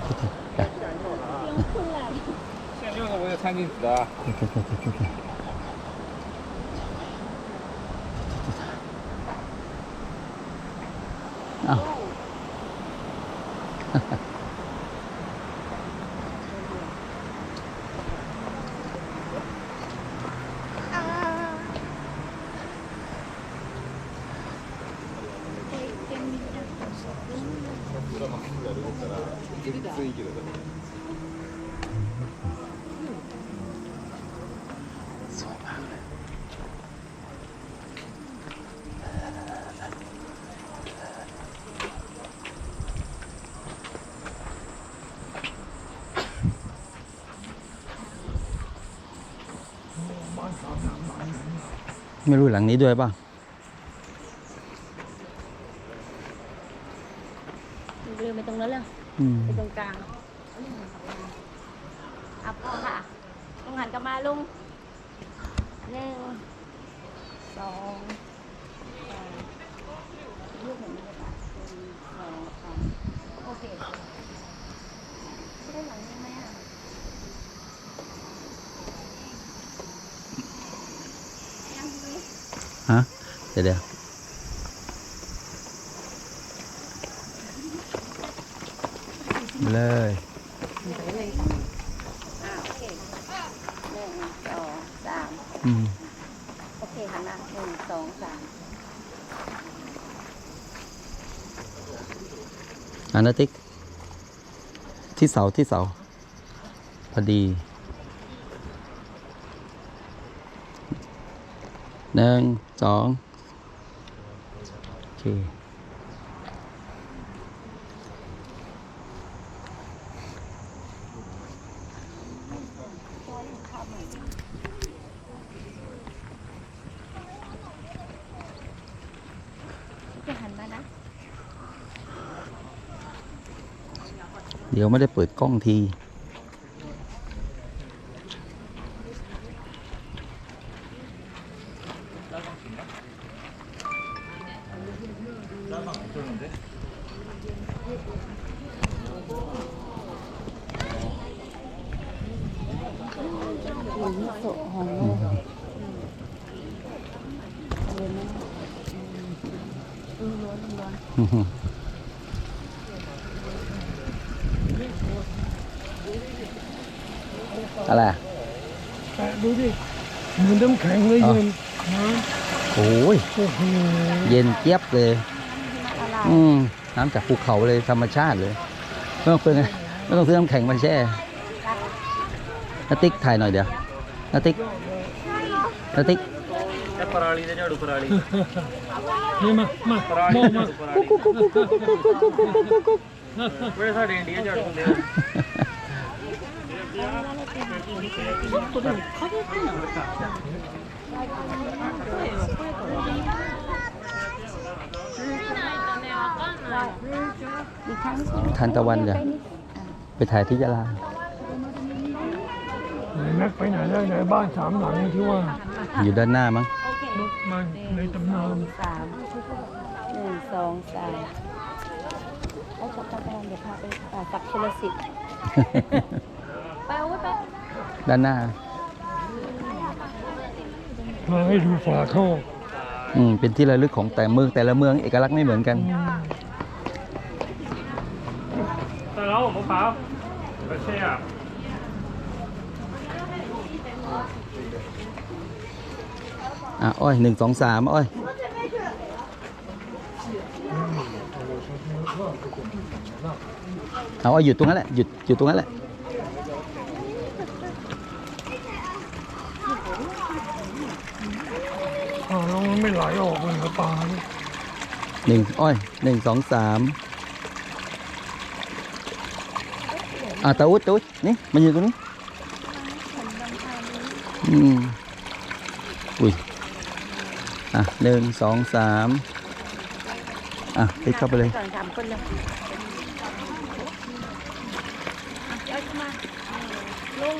됐다. 야. 됐다, 됐다, 됐다. 아. 들어가는 게 아니고 있잖아. 全然いいけどだからそうなのねไม่รู้หลังนี้ด้วยป่ะลืมไปตรงนั้นแล้ว อืมไปตรงกลางอัพพอค่ะลุงหันกลับมาลุงหนึ่งสองลูกหนึ่งสองสามโอเคได้หลังนี้ไหมอะยังดีฮะเดี๋ยว เดี๋ยวเลยอ่าโอเคหนึ่งสองสามอืมโอเคหันมาหนึ่งสองสามอันนาติ๊กที่เสาที่เสา พอดีหนึ่งสองโอเค จะหันมานะ เดี๋ยวไม่ได้เปิดกล้องที อนอื้อหืออะไรอะแตะดูดิเหมือนน้ำแข็งเลยอ๋อเย็นน้โอ้ยำโอ้โหเย็นเจี๊ยบเลยอะไรอืมน้ำจากภูเขาเลยธรรมชาติเลย ไม่ต้องซื้อไงไม่ต้องซื้อน้ำแข็งมาแช่นาติ๊กถ่ายหน่อยเดี๋ยวนาติ๊กนาติ๊ก ਪਰਾਲੀ ਦੇ ਝਾੜੂ ਪਰਾਲੀ นี่มามาโมมา ਬੜੇ ਸਾਡੇ ਇੰਡੀਆ ਝਾੜੂ ਹੁੰਦੇ ਆ อีกครั้ง ทานตะวันเดี๋ยวไปถ่ายที่ยะลา ไหนแม็กไปไหนแล้วไหนบ้านสามหลังที่ว่า อยู่ด้านหน้ามั้ง มันในตำนานสามหนึ่งสองสามแล้วจับตะวันเดี๋ยวพาไปป่าสักชลสิทธิ์ไปเอาไว้ไปด้านหน้ามาให้ดูฝาท่ออืมเป็นที่ระลึกของแต่เมืองแต่ละเมืองเอกลักษณ์ไม่เหมือนกันแต่เรามะพร้าวกระเชียบ อะอ้อยหนึ่งสองสามอ้อยเอาอ้อยหยุดตรงนั้นแหละหยุดหยุดตรงนั้นแหละอ้าวแล้วมันไม่ไหลออกเลยกระปลาเนี่ยหนึ่งอ้อยหนึ่งสองสามอะตาอุดตาอุดนี่มาอยู่ตรงนี้อืมอุ้ย อะหนึ่งสองสามอะติดเข้าไปเลย ก่อนสามคนเลยเอาขึ้นมาลุง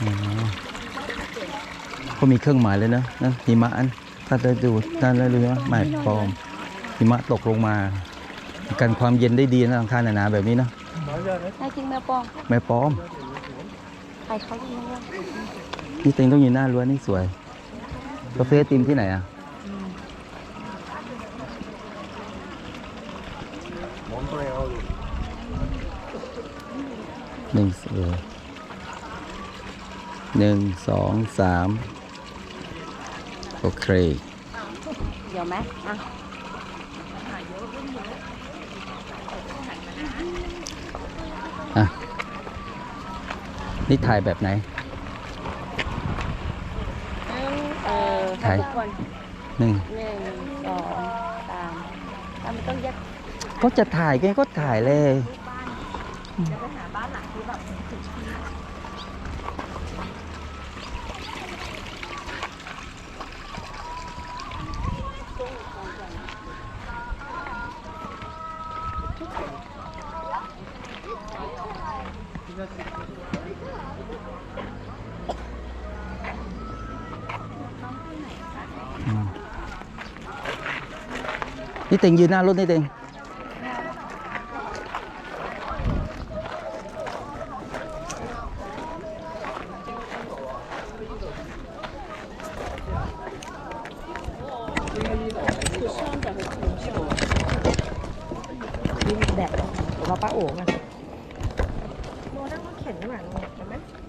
อ๋อเขามีเครื่องหมายเลยนะนะหิมะอันถ้าจะดูนั่นแล้วรู้ไหมหมายปลอมหิมะตกลงมา กันความเย็นได้ดีนะหลังคาหนาๆแบบนี้เนาะได้จริงแม่ปองแม่ป้อมใครเขาจริงไหมวะ นี่เต็งต้องอยู่หน้ารั้วนี่สวยกาแฟติมที่ไหนอะหนึ่งเออหนึ่งสองสามโอเคเดี๋ยวไหมอะอะ นี่ถ่ายแบบไหน เอ อถ่ายทุกคนหนึ่งหนึ่งสองสามทำไมต้องแยกก็จะถ่ายไงก็ถ่ายเลยจะไปหาบ้านหลังที่แบบ ถึงที่นี่เต็งยืนหน้ารถนี่เต็งแดดเ